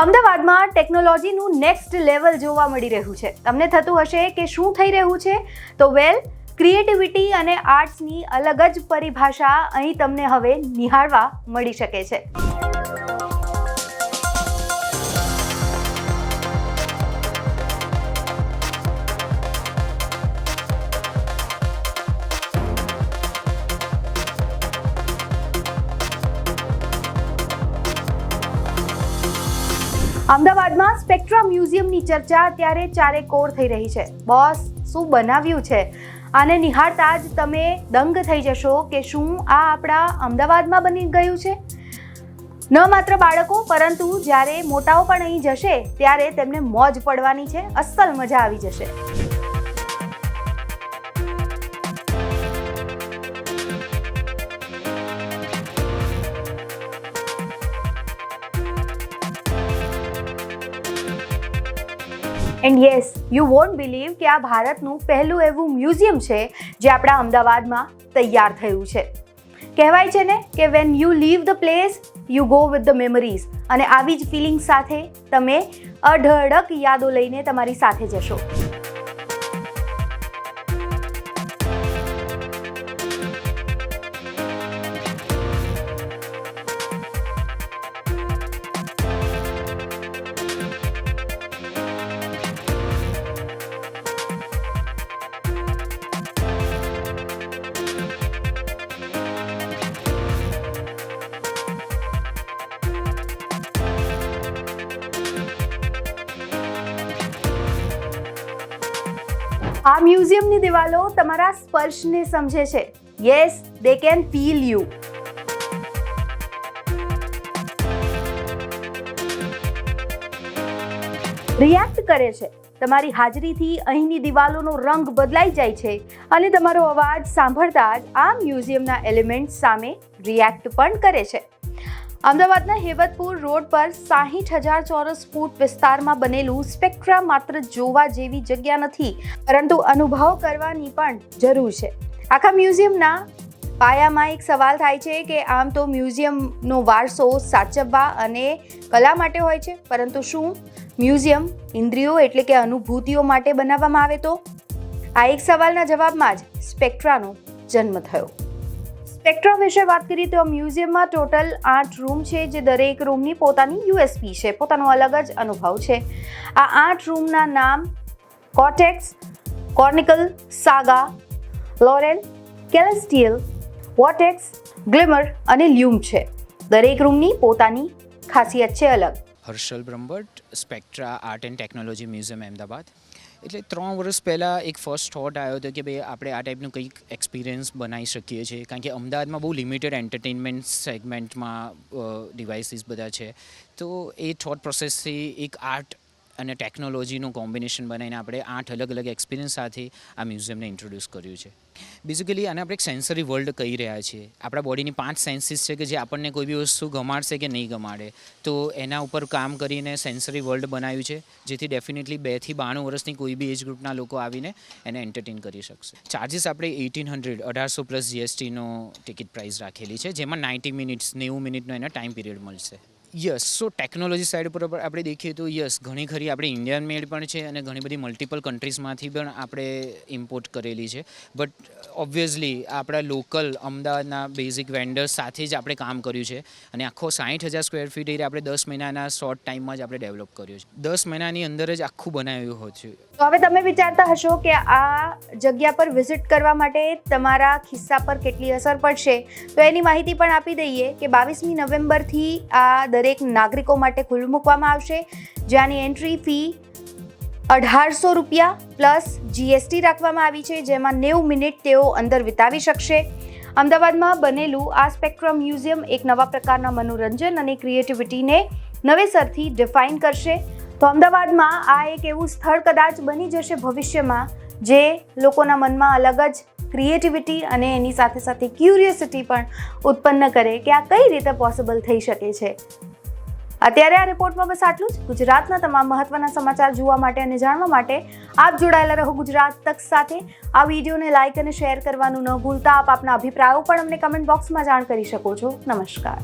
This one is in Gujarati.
અમદાવાદમાં ટેકનોલોજીનું નેક્સ્ટ લેવલ જોવા મળી રહ્યું છે. તમને થતું હશે કે શું થઈ રહ્યું છે? તો વેલ ક્રિએટિવિટી અને આર્ટ્સની અલગ જ પરિભાષા અહીં તમને હવે નિહાળવા મળી શકે છે. અમદાવાદમાં સ્પેક્ટ્રા મ્યુઝિયમની ચર્ચા અત્યારે ચારે કોર થઈ રહી છે. બોસ, શું બનાવ્યું છે? આને નિહાળતા જ તમે દંગ થઈ જશો કે શું આ આપણા અમદાવાદમાં બની ગયું છે? ન માત્ર બાળકો, પરંતુ જ્યારે મોટાઓ પણ અહીં જશે, ત્યારે તેમને મોજ પડવાની છે, અસલ મજા આવી જશે. And yes you won't believe કે આ ભારતનું પહેલું એવું મ્યુઝિયમ છે જે આપણા અમદાવાદમાં તૈયાર થયું છે. કહેવાય છે ને કે when you leave the place you go with the memories અને આવી જ ફિલિંગ સાથે તમે અઢળક યાદો લઈને તમારી સાથે જશો. આ મ્યુઝિયમની દિવાલો તમારા સ્પર્શને સમજે છે. Yes they can feel you react કરે છે. તમારી હાજરીથી અહીંની દિવાલોનો રંગ બદલાઈ જાય છે અને તમારો અવાજ સાંભળતા જ આ મ્યુઝિયમના એલિમેન્ટ્સ સામે રિએક્ટ પણ કરે છે. અમદાવાદના હેવતપુર રોડ પર સાહીઠ હજાર ચોરસ ફૂટ વિસ્તારમાં બનેલું સ્પેક્ટ્રા માત્ર જોવા જેવી જગ્યા નથી, પરંતુ અનુભવ કરવાની પણ જરૂર છે. આખા મ્યુઝિયમના પાયામાં એક સવાલ થાય છે કે આમ તો મ્યુઝિયમનો વારસો સાચવવા અને કલા માટે હોય છે, પરંતુ શું મ્યુઝિયમ ઇન્દ્રિયો એટલે કે અનુભૂતિઓ માટે બનાવવામાં આવે તો? આ એક સવાલના જવાબમાં જ સ્પેક્ટ્રાનો જન્મ થયો. સ્પેક્ટ્રા વિશે વાત કરીએ તો મ્યુઝિયમમાં ટોટલ આઠ રૂમ છે, જે દરેક રૂમની પોતાની યુએસપી છે. પોતાનો અલગ જ અનુભવ છે. આ આઠ રૂમના નામ કોટેક્સ કોર્નિકલ સાગા લોરેલ કેલેસ્ટિયલ વોટેક્સ ગ્લિમર અને લ્યુમ છે. દરેક રૂમની પોતાની ખાસિયત છે અલગ. Harshal Brahmbhatt Spectra art and technology museum Ahmedabad એટલે ત્રણ વર્ષ પહેલાં એક ફર્સ્ટ થોટ આવ્યો હતો કે ભાઈ આપણે આ ટાઈપનું કંઈક એક્સપિરિયન્સ બનાવી શકીએ છીએ. કારણ કે અમદાવાદમાં બહુ લિમિટેડ એન્ટરટેનમેન્ટ સેગમેન્ટમાં ડિવાઇસીસ બધા છે. તો એ થોટ પ્રોસેસથી એક આર્ટ અને ટેકનોલોજીનું કોમ્બિનેશન બનાવીને આપણે આઠ અલગ અલગ એક્સપિરિયન્સ સાથે આ મ્યુઝિયમને ઇન્ટ્રોડ્યુસ કર્યું છે. બેઝિકલી આને આપણે એક સેન્સરી વર્લ્ડ કહી રહ્યા છીએ. આપણા બોડીની પાંચ સેન્સીસ છે કે જે આપણને કોઈ બી વસ્તુ ગમાડશે કે નહીં ગમાડે. તો એના ઉપર કામ કરીને સેન્સરી વર્લ્ડ બનાવ્યું છે, જેથી ડેફિનેટલી બેથી બાણું વર્ષની કોઈ બી એજ ગ્રુપના લોકો આવીને એને એન્ટરટેન કરી શકશે. ચાર્જિસ આપણે એઇટીન હંડ્રેડ અઢારસો પ્લસ જીએસટીનો ટિકિટ પ્રાઇસ રાખેલી છે, જેમાં નાઇન્ટી મિનિટ્સ નેવું મિનિટનો એના ટાઈમ પીરિયડ મળશે. યસ સો ટેકનોલોજી સાઈડ ઉપર આપણે દેખીએ તો યસ ઘણી ખરી આપણે ઇન્ડિયન મેડ પણ છે અને ઘણી બધી મલ્ટિપલ કન્ટ્રીઝમાંથી પણ આપણે ઇમ્પોર્ટ કરેલી છે. બટ ઓબ્વિયસલી આપણા લોકલ અમદાવાદના બેઝિક વેન્ડર્સ સાથે જ આપણે કામ કર્યું છે અને આખો સાઠ હજાર સ્ક્વેર ફીટ એરિયા આપણે દસ મહિનાના શોર્ટ ટાઈમમાં જ આપણે ડેવલપ કર્યો છે. દસ મહિનાની અંદર જ આખું બનાવ્યું છે. તો હવે તમે વિચારતા હશો કે આ જગ્યા પર વિઝિટ કરવા માટે તમારા ખિસ્સા પર કેટલી અસર પડશે? તો એની માહિતી પણ આપી દઈએ કે બાવીસમી નવેમ્બરથી આ દરેક નાગરિકો માટે ખુલ્લું મૂકવામાં આવશે, જ્યાંની એન્ટ્રી ફી અઢારસો રૂપિયા પ્લસ જીએસટી રાખવામાં આવી છે, જેમાં નેવું મિનિટ તેઓ અંદર વિતાવી શકશે. અમદાવાદમાં બનેલું આ સ્પેક્ટ્રમ મ્યુઝિયમ એક નવા પ્રકારના મનોરંજન અને ક્રિએટિવિટીને નવેસરથી ડિફાઇન કરશે. તો અમદાવાદમાં આ એક એવું સ્થળ કદાચ બની જશે ભવિષ્યમાં, જે લોકોના મનમાં અલગ જ ક્રિએટિવિટી અને એની સાથે સાથે ક્યુરિયોસિટી પણ ઉત્પન્ન કરે કે આ કઈ રીતે પોસિબલ થઈ શકે છે. અત્યારે આ રિપોર્ટમાં બસ આટલું જ. ગુજરાતના તમામ મહત્વના સમાચાર જોવા માટે અને જાણવા માટે આપ જોડાયેલા રહો ગુજરાત તક સાથે. આ વિડીયોને લાઇક અને શેર કરવાનું ન ભૂલતા. આપ આપના અભિપ્રાયો પણ અમને કમેન્ટ બોક્સમાં જાણ કરી શકો છો. નમસ્કાર.